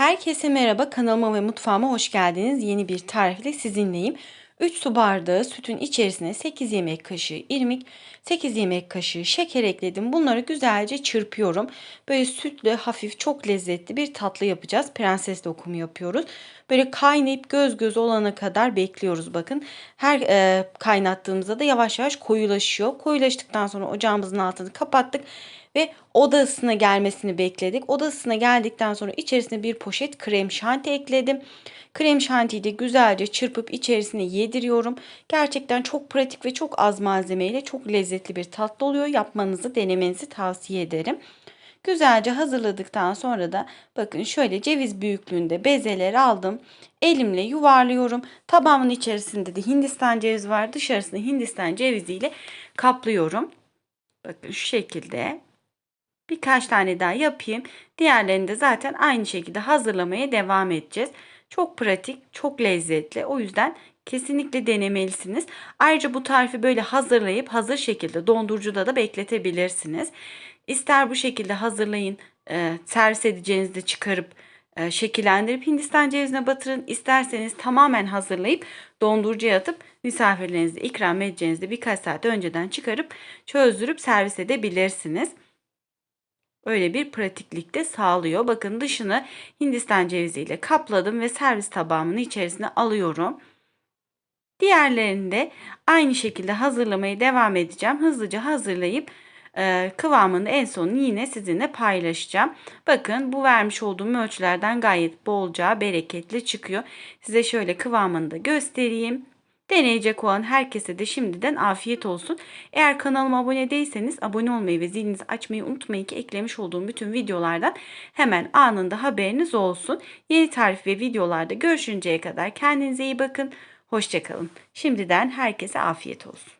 Herkese merhaba kanalıma ve mutfağıma hoş geldiniz. Yeni bir tarifle sizinleyim. 3 su bardağı sütün içerisine 8 yemek kaşığı irmik, 8 yemek kaşığı şeker ekledim. Bunları güzelce çırpıyorum. Böyle sütlü, hafif, çok lezzetli bir tatlı yapacağız. Prenses lokumu yapıyoruz. Böyle kaynayıp göz göz olana kadar bekliyoruz bakın. Her e, kaynattığımızda da yavaş yavaş koyulaşıyor. Koyulaştıktan sonra ocağımızın altını kapattık ve oda ısısına gelmesini bekledik. Oda ısısına geldikten sonra içerisine bir poşet krem şanti ekledim. Krem şantiyi de güzelce çırpıp içerisine yediriyorum. Gerçekten çok pratik ve çok az malzemeyle çok lezzetli bir tatlı oluyor. Yapmanızı, denemenizi tavsiye ederim. Güzelce hazırladıktan sonra da bakın şöyle ceviz büyüklüğünde bezeler aldım. Elimle yuvarlıyorum. Tabağımın içerisinde de Hindistan cevizi var. Dışarısını Hindistan ceviziyle kaplıyorum. Bakın şu şekilde. Birkaç tane daha yapayım. Diğerlerini de zaten aynı şekilde hazırlamaya devam edeceğiz. Çok pratik, çok lezzetli. O yüzden kesinlikle denemelisiniz. Ayrıca bu tarifi böyle hazırlayıp hazır şekilde dondurucuda da bekletebilirsiniz. İster bu şekilde hazırlayın, e, servis edeceğinizde çıkarıp e, şekillendirip Hindistan cevizine batırın. İsterseniz tamamen hazırlayıp dondurucuya atıp misafirlerinize ikram edeceğinizde birkaç saat önceden çıkarıp çözdürüp servis edebilirsiniz. Öyle bir pratiklik de sağlıyor. Bakın dışını Hindistan ceviziyle kapladım ve servis tabağımın içerisine alıyorum. Diğerlerini de aynı şekilde hazırlamaya devam edeceğim. Hızlıca hazırlayıp e, kıvamını en son yine sizinle paylaşacağım. Bakın bu vermiş olduğum ölçülerden gayet bolca bereketli çıkıyor. Size şöyle kıvamını da göstereyim. Deneyecek olan herkese de şimdiden afiyet olsun. Eğer kanalıma abone değilseniz abone olmayı ve zilinizi açmayı unutmayın ki eklemiş olduğum bütün videolardan hemen anında haberiniz olsun. Yeni tarif ve videolarda görüşünceye kadar kendinize iyi bakın. Hoşçakalın. Şimdiden herkese afiyet olsun.